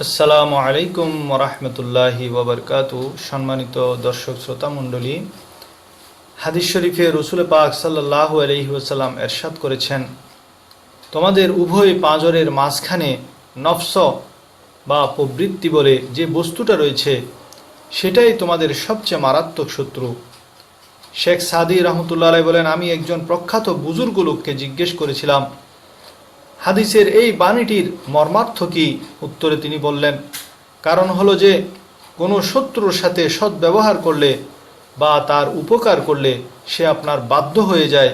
আসসালামু আলাইকুম রহমতুল্লাহি ওবরকাতু সম্মানিত দর্শক শ্রোতা মণ্ডলী, হাদিস শরীফে রসুল পাক সাল্লাহ আলহি ওসাল্লাম এরশাদ করেছেন, তোমাদের উভয় পাঁজরের মাঝখানে নফস বা প্রবৃত্তি বলে যে বস্তুটা রয়েছে, সেটাই তোমাদের সবচেয়ে মারাত্মক শত্রু। শেখ সাদি রহমতুল্লাহ বলেন, আমি একজন প্রখ্যাত বুজুর্গ লোককে জিজ্ঞেস করেছিলাম হাদিসের এই বাণীটির মর্মার্থ কি? উত্তরে তিনি বললেন, কারণ হলো যে, কোনো শত্রুর সাথে সদ্ব্যবহার করলে বা তার উপকার করলে সে আপনার বাধ্য হয়ে যায়,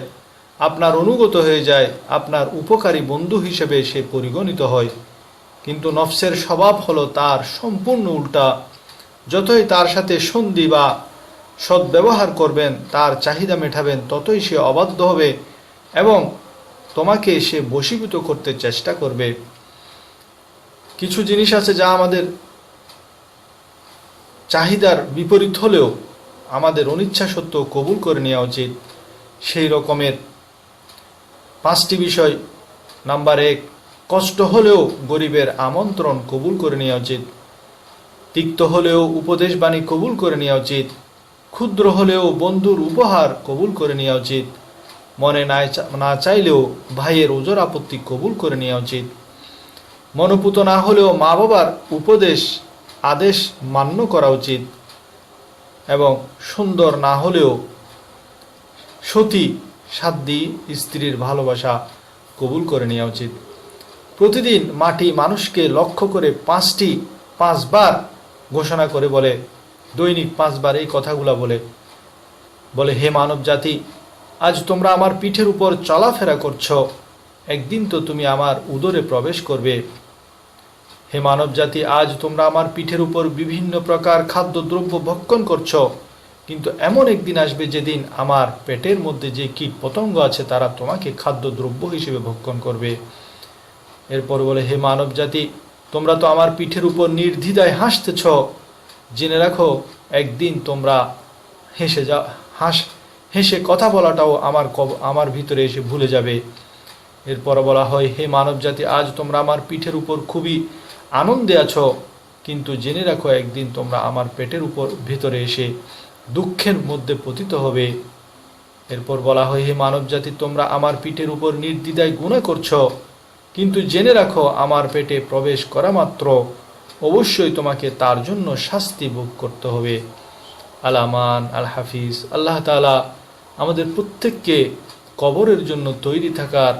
আপনার অনুগত হয়ে যায়, আপনার উপকারী বন্ধু হিসেবে সে পরিগণিত হয়। কিন্তু নফসের স্বভাব হলো তার সম্পূর্ণ উল্টা। যতই তার সাথে সন্ধি বা সদ্ব্যবহার করবেন, তার চাহিদা মেটাবেন, ততই সে অবাধ্য হবে এবং তোমাকে সে বশীভূত করতে চেষ্টা করবে। কিছু জিনিস আছে যা আমাদের চাহিদার বিপরীত হলেও আমাদের অনিচ্ছা সত্ত্বেও কবুল করে নেওয়া উচিত। সেই রকমের পাঁচটি বিষয়। নাম্বার এক, কষ্ট হলেও গরিবের আমন্ত্রণ কবুল করে নেওয়া উচিত। তিক্ত হলেও উপদেশ বাণী কবুল করে নেওয়া উচিত। ক্ষুদ্র হলেও বন্ধুর উপহার কবুল করে নেওয়া উচিত। মনে না চাইলেও ভাইয়ের ওজোর আপত্তি কবুল করে নেওয়া উচিত। মনোপুত না হলেও মা বাবার উপদেশ, আদেশ মান্য করা উচিত। এবং সুন্দর না হলেও সতী সাধ্যি স্ত্রীর ভালোবাসা কবুল করে নেওয়া উচিত। প্রতিদিন মাটি মানুষকে লক্ষ্য করে পাঁচটি, পাঁচবার ঘোষণা করে বলে, দৈনিক পাঁচবার এই কথাগুলা বলে। বলে, হে মানব জাতি আজ তোমরা আমার পিঠের উপর চলাফেরা করছ। একদিন তো তুমি আমার উদরে প্রবেশ করবে। হে মানব জাতি আজ তোমরা আমার পিঠের উপর বিভিন্ন প্রকার খাদ্যদ্রব্য ভক্ষণ করছ। কিন্তু এমন একদিন আসবে যেদিন আমার পেটের মধ্যে যে কীট পতঙ্গ আছে, তারা তোমাকে খাদ্যদ্রব্য হিসেবে ভক্ষণ করবে। এরপর বলে, হে মানব জাতি তোমরা তো আমার পিঠের উপর নির্দ্বিধায় হাসতেছ। জেনে রাখো, একদিন তোমরা হেসে যা হাস হেসে কথা বলাটাও আমার আমার ভিতরে এসে ভুলে যাবে। এরপর বলা হয়, হে মানব জাতি আজ তোমরা আমার পিঠের উপর খুবই আনন্দে আছো, কিন্তু জেনে রাখো একদিন তোমরা আমার পেটের উপর ভিতরে এসে দুঃখের মধ্যে পতিত হবে। এরপর বলা হয়, হে মানব জাতি তোমরা আমার পিঠের উপর নির্দ্বিধায় গুণা করছ, কিন্তু জেনে রাখো আমার পেটে প্রবেশ করা মাত্র। অবশ্যই তোমাকে তার জন্য শাস্তি ভোগ করতে হবে। আলামান আল হাফিজ আল্লাহ তাআলা আমাদের প্রত্যেককে কবরের জন্য তৈরি থাকার